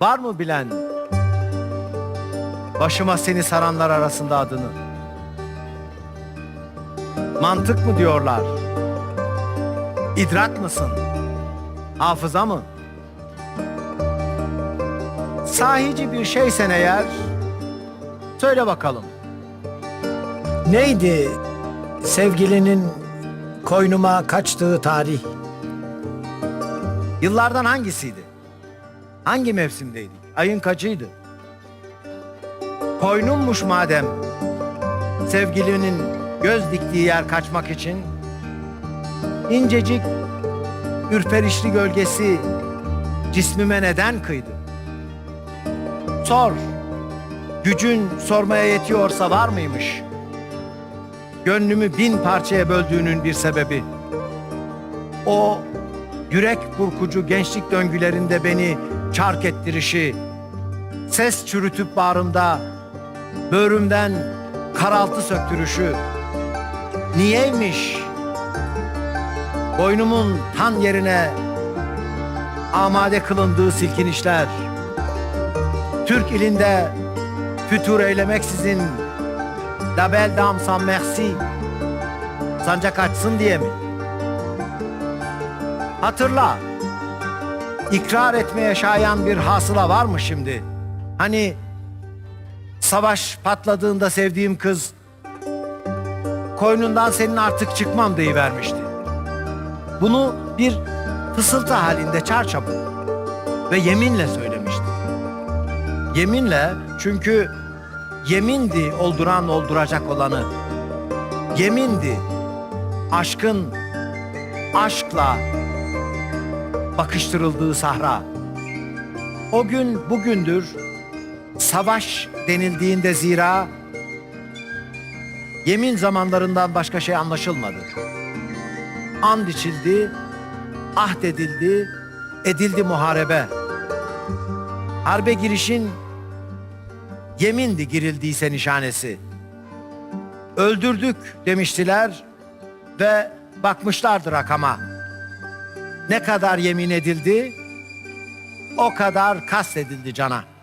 Var mı bilen? Başıma seni saranlar arasında adını. Mantık mı diyorlar? İdrak mısın? Hafıza mı? Sahici bir şeysen eğer söyle bakalım. Neydi sevgilinin koynuma kaçtığı tarih? Yıllardan hangisiydi? Hangi mevsimdeydik? Ayın kaçıydı? Koynummuş madem. Sevgilinin göz diktiği yer kaçmak için incecik ürperişli gölgesi cismime neden kıydı? Sor. Gücün sormaya yetiyorsa var mıymış? Gönlümü bin parçaya böldüğünün bir sebebi. O yürek burkucu gençlik döngülerinde beni çark ettirişi, ses çürütüp bağrımda böğrümden karaltı söktürüşü. Niyeymiş? Boynumun tan yerine amade kılındığı silkinişler. Türk ilinde fütur eylemeksizin La belle dame sans merci sancak açsın diye mi? Hatırla. İkrar etmeye şayan bir hasıla var mı şimdi? Hani savaş patladığında sevdiğim kız koynundan senin artık çıkmam deyivermişti. Bunu bir fısıltı halinde çarçabuk ve yeminle söylemişti. Yeminle çünkü yemindi olduran olduracak olanı. Yemindi aşkın aşkla bakıştırıldığı sahra. O gün bugündür savaş denildiğinde zira yemin zamanlarından başka şey anlaşılmadı. And içildi, ahd edildi, edildi muharebe. Harbe girişin yemindi girildiyse nişanesi. Öldürdük demiştiler ve bakmışlardı rakama. Ne kadar yemin edildi, o kadar kastedildi cana.